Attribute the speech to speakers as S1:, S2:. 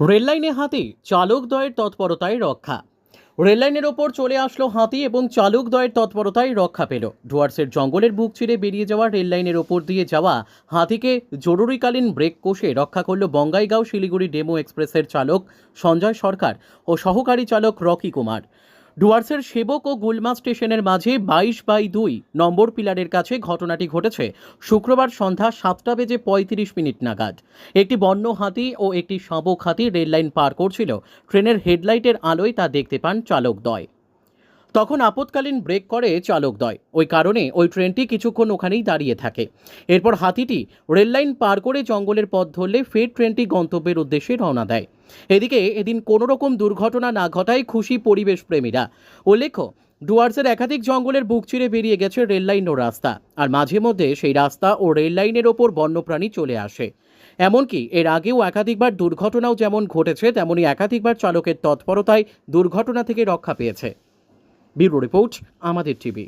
S1: রেললাইনে হাতি চালকদ্বয়ের তৎপরতায় রক্ষা। রেললাইনের ওপর চলে আসলো হাতি এবং চালকদ্বয়ের তৎপরতায় রক্ষা পেল। ডুয়ার্সের জঙ্গলের বুক চিরে বেরিয়ে যাওয়া রেললাইনের ওপর দিয়ে যাওয়া হাতিকে জরুরিকালীন ব্রেক কষে রক্ষা করল বঙ্গাইগাঁও শিলিগুড়ি ডেমো এক্সপ্রেসের চালক সঞ্জয় সরকার ও সহকারী চালক রকি কুমার। ডুয়ার্সের সেবক ও গুলমা স্টেশনের মাঝে বাইশ বাই দুই নম্বর পিলারের কাছে ঘটনাটি ঘটেছে শুক্রবার সন্ধ্যা সাতটা বেজে পঁয়ত্রিশ মিনিট নাগাদ। একটি বন্য হাতি ও একটি শাবক হাতি রেললাইন পার করছিল। ট্রেনের হেডলাইটের আলোয় তা দেখতে পান চালকদ্বয় তখন আপৎকালীন ব্রেক করে চালকদ্বয়। ওই কারণে ওই ট্রেনটি কিছুক্ষণ ওখানেই দাঁড়িয়ে থাকে। এরপর হাতিটি রেললাইন পার করে জঙ্গলের পথ ধরলে ফের ট্রেনটি গন্তব্যের উদ্দেশ্যে রওনা দেয়। এদিকে এদিন কোনো রকম দুর্ঘটনা না ঘটায় খুশি পরিবেশ প্রেমীরা। উল্লেখ্য, ডুয়ার্সের একাধিক জঙ্গলের বুক চিরে বেরিয়ে গেছে রেললাইন ও রাস্তা, আর মাঝে মধ্যে সেই রাস্তা ও রেললাইনের ওপর বন্যপ্রাণী চলে আসে। এমনকি এর আগেও একাধিকবার দুর্ঘটনাও যেমন ঘটেছে, তেমনি একাধিকবার চালকের তৎপরতায় দুর্ঘটনা থেকে রক্ষা পেয়েছে। ব্যুরো রিপোর্ট আমাদের টিভি।